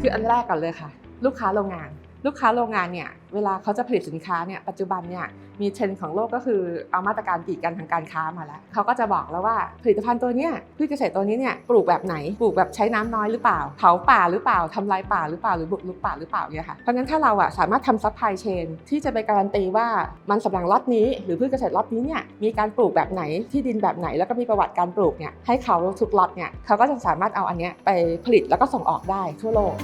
คืออันแรกก่อนเลยค่ะ ลูกค้าโรงงาน ลูกค้าโรงงานเนี่ยเวลาเขาจะผลิตสินค้าเนี่ยปัจจุบันเนี่ยมีเทรนด์ของโลกก็คือเอามาตรการกีดกันทางการค้ามาแล้วเขาก็จะบอกแล้วว่าผลิตภัณฑ์ตัวเนี้ยพืชเกษตรตัวนี้เนี่ยปลูกแบบไหนปลูกแบบใช้น้ำน้อยหรือเปล่าเผาป่าหรือเปล่าทำลายป่าหรือเปล่าหรือบุกรุกป่าหรือเปล่าเนี่ยค่ะเพราะงั้นถ้าเราอะสามารถทำซัพพลายเชนที่จะไปการันตีว่ามันสำหลังล็อตนี้ หรือพืชเกษตรล็อตนี้เนี่ยมีการปลูกแบบไหนที่ดินแบบไหน แล้วก็มีประวัติการปลูกเนี่ยให้เขาทุกล็อตเนี่ยเขาก็จะสามารถเอาอันเนี้ยไปผลิตแล้วก็ส่งออกได้ทั่วโลก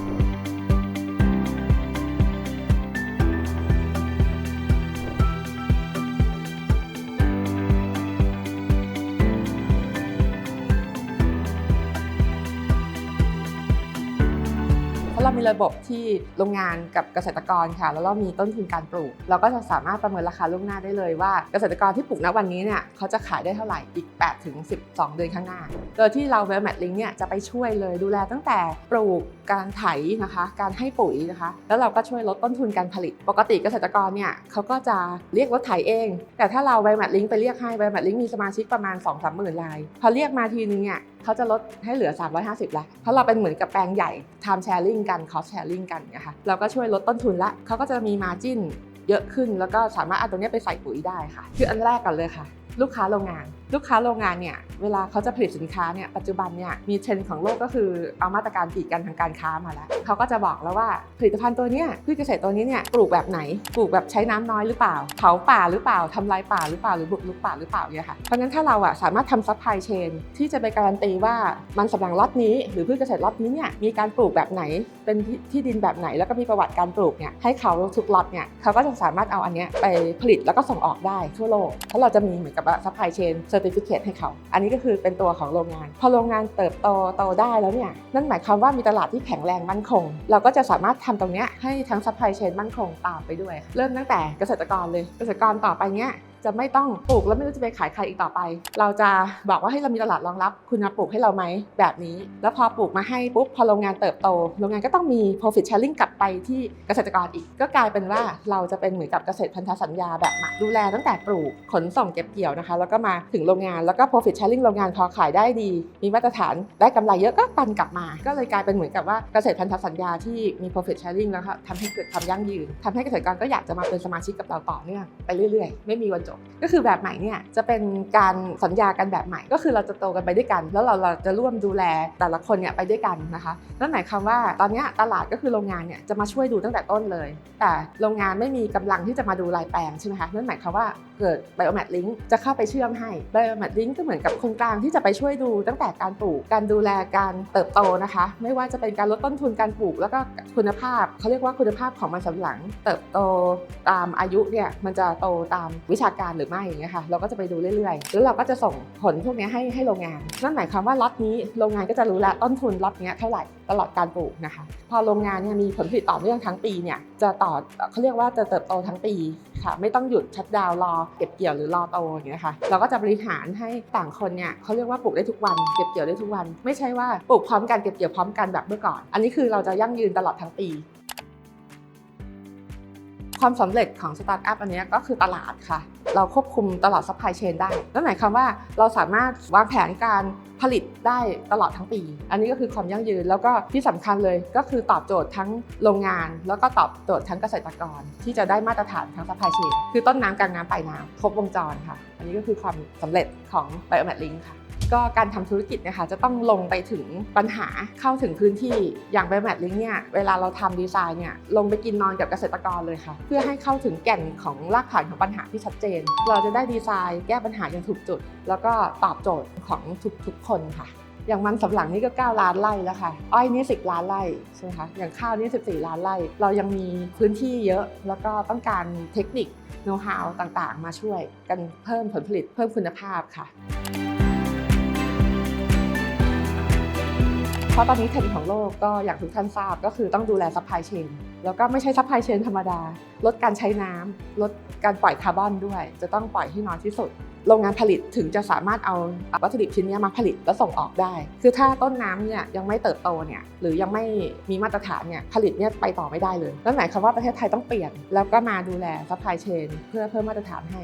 ราะเรามีระบบที่โรงงานกับเกษตรกรค่ะ แล้วเรามีต้นทุนการปลูก เราก็จะสามารถประเมินราคาล่วงหน้าได้เลยว่าเกษตรกรที่ปลูกณวันนี้เนี่ยเขาจะขายได้เท่าไหร่อีก 8 ถึง 12 เดือนข้างหน้า โดยที่เราเวลแมทลิงเนี่ยจะไปช่วยเลยดูแลตั้งแต่ปลูกการไถนะคะ การให้ปุ๋ยนะคะ แล้วเราก็ช่วยลดต้นทุนการผลิต ปกติเกษตรกรเนี่ยเขาก็จะเรียกรถไถเอง แต่ถ้าเราเวลแมทลิงไปเรียกให้เวลแมทลิงมีสมาชิกประมาณ2 3หมื่นรายพอเรียกมาทีนึงเนี่ย เขาจะลดให้เหลือ 350ละเพราะเราเป็นเหมือนกับแปลงใหญ่ time sharing กัน cost sharing กันนะคะเราก็ช่วยลดต้นทุนละเขาก็จะมี margin เยอะขึ้น แล้วก็สามารถเอาตรงนี้ไปใส่ปุ๋ยได้ค่ะ คืออันแรกก่อนเลยค่ะ ลูกค้าโรงงาน ลูกค้าโรงงานเนี่ยเวลาเขาจะผลิตสินค้าเนี่ยปัจจุบันเนี่ยมีเทรนด์ของโลกก็คือเอามาตรการกีดกันทางการค้ามาแล้วเขาก็จะบอกแล้วว่าผลิตภัณฑ์ตัวเนี้ยพืชเกษตรตัวนี้เนี่ยปลูกแบบไหนปลูกแบบใช้น้ำน้อยหรือเปล่าเผาป่าหรือเปล่าทำลายป่าหรือเปล่าหรือบุกรุกป่าหรือเปล่าเนี่ยค่ะเพราะงั้นถ้าเราอะสามารถทำซัพพลายเชนที่จะไปการันตีว่ามันสำปะหลังล็อตนี้ หรือพืชเกษตรล็อตนี้เนี่ยมีการปลูกแบบไหนเป็นที่ดินแบบไหน แล้วก็มีประวัติการปลูกเนี่ยให้เขาทุกล็อตเนี่ยเขาก็จะสามารถเอาอันเนี้ยไปผลิตแล้วก็ส่งออกได้ทั่วโลกเพราะเราจะมีเหมือนกับว่าซัพพลายเชนเซอร์ติฟิเคให้เขา อันนี้ก็คือเป็นตัวของโรงงาน พอโรงงานเติบโตโตได้แล้วเนี่ยนั่นหมายความว่ามีตลาดที่แข็งแรงมั่นคง เราก็จะสามารถทำตรงเนี้ยให้ทั้งซัพพลายเชนมั่นคงตามไปด้วย เริ่มตั้งแต่เกษตรกรเลยเกษตรกรต่อไปเนี้ย จะไม่ต้องปลูกแล้วไม่รู้จะไปขายใครอีกต่อไป เราจะบอกว่าให้เรามีตลาดรองรับ คุณมาปลูกให้เราไหมแบบนี้ แล้วพอปลูกมาให้ปุ๊บพอโรงงานเติบโต โรงงานก็ต้องมี profit sharing กลับไปที่เกษตรกรอีก ก็กลายเป็นว่าเราจะเป็นเหมือนกับเกษตรพันธสัญญาแบบดูแลตั้งแต่ปลูกขนส่งเก็บเกี่ยวนะคะ แล้วก็มาถึงโรงงานแล้วก็ profit sharing โรงงานพอขายได้ดี มีมาตรฐานได้กำไรเยอะก็ปันกลับมา ก็เลยกลายเป็นเหมือนกับว่าเกษตรพันธสัญญาที่มี profit sharing แล้วค่ะทำให้เกิดความยั่งยืนทำให้เกษตรกรก็อยากจะมาเป็นสมาชิกกับเราต่อเนื่องไปเรื่อยๆ ไม่มีวันจบก็คือแบบใหม่เนี่ยจะเป็นการสัญญากันแบบใหม่ ก็คือเราจะโตกันไปด้วยกัน แล้วเราเราจะร่วมดูแลแต่ละคนเนี่ยไปด้วยกันนะคะนั่นหมายความว่าตอนนี้ตลาดก็คือโรงงานเนี่ยจะมาช่วยดูตั้งแต่ต้นเลย แต่โรงงานไม่มีกำลังที่จะมาดูรายแปลงใช่ไหมคะนั่นหมายความว่าเกิด Biomat Link จะเข้าไปเชื่อมให้ Biomat Link ก็เหมือนกับคนกลางที่จะไปช่วยดูตั้งแต่การปลูกการดูแลการเติบโตนะคะ ไม่ว่าจะเป็นการลดต้นทุนการปลูก แล้วก็คุณภาพเขาเรียกว่าคุณภาพของมันสำหลัง เติบโตตามอายุเนี่ยมันจะโตตามวิชาการหรือไม่อย่างเงี้ยค่ะเราก็จะไปดูเรื่อยๆ แล้วเราก็จะส่งผลพวกนี้ให้ให้โรงงาน นั่นหมายความว่าล็อตนี้โรงงานก็จะรู้แล้วต้นทุนล็อตนี้เท่าไหร่ตลอดการปลูกนะคะ พอโรงงานเนี่ยมีผลผลิตต่อเนื่องทั้งปีเนี่ยจะต่อเขาเรียกว่าจะเติบโตทั้งปีค่ะไม่ต้องหยุดชัดดาวรอเก็บเกี่ยวหรือรอโตอย่างเงี้ยค่ะเราก็จะบริหารให้ต่างคนเนี่ยเขาเรียกว่าปลูกได้ทุกวันเก็บเกี่ยวได้ทุกวัน ไม่ใช่ว่าปลูกพร้อมกันเก็บเกี่ยวพร้อมกันแบบเมื่อก่อน อันนี้คือเราจะยั่งยืนตลอดทั้งปี ความสำเร็จของสตาร์ทอัพอันนี้ก็คือตลาดค่ะ เราควบคุมตลอดซัพพลายเชนได้นั่นหมายความว่าเราสามารถวางแผนการผลิตได้ตลอดทั้งปี อันนี้ก็คือความยั่งยืน แล้วก็ที่สำคัญเลยก็คือตอบโจทย์ทั้งโรงงาน แล้วก็ตอบโจทย์ทั้งเกษตรกร ที่จะได้มาตรฐานทั้งซัพพลายเชนคือต้นน้ำกลางน้ำปลายน้ำครบวงจรค่ะ อันนี้ก็คือความสำเร็จของ Biomat Link ค่ะ ก็การทำธุรกิจนะคะจะต้องลงไปถึงปัญหาเข้าถึงพื้นที่อย่างไบแมทลิงเนี่ยเวลาเราทำดีไซน์เนี่ยลงไปกินนอนกับเกษตรกรเลยค่ะ เพื่อให้เข้าถึงแก่นของรากฐานของปัญหาที่ชัดเจน เราจะได้ดีไซน์แก้ปัญหาอย่างถูกจุด แล้วก็ตอบโจทย์ของทุกๆคนค่ะอย่างมันสำหลังนี่ก็ 9 ล้านไร่แล้วค่ะ อ้อยนี่ 10 ล้านไร่ใช่ไหมคะ อย่างข้าวนี่ 14 ล้านไร่ เรายังมีพื้นที่เยอะ แล้วก็ต้องการเทคนิคโน้ตฮาวต่างๆ มาช่วยกันเพิ่มผลผลิตเพิ่มคุณภาพค่ะ เพราะตอนนี้เทรนด์ของโลกก็อย่างทุกท่านทราบก็คือต้องดูแลซัพพลายเชนแล้วก็ไม่ใช่ซัพพลายเชนธรรมดา ลดการใช้น้ำลดการปล่อยคาร์บอนด้วย จะต้องปล่อยให้น้อยที่สุด โรงงานผลิตถึงจะสามารถเอาวัตถุดิบชิ้นนี้มาผลิตและส่งออกได้ คือถ้าต้นน้ำเนี่ยยังไม่เติบโตเนี่ยหรือยังไม่มีมาตรฐานเนี่ยผลิตเนี่ยไปต่อไม่ได้เลยนั่นหมายความว่าประเทศไทยต้องเปลี่ยน แล้วก็มาดูแลซัพพลายเชนเพื่อเพิ่มมาตรฐานให้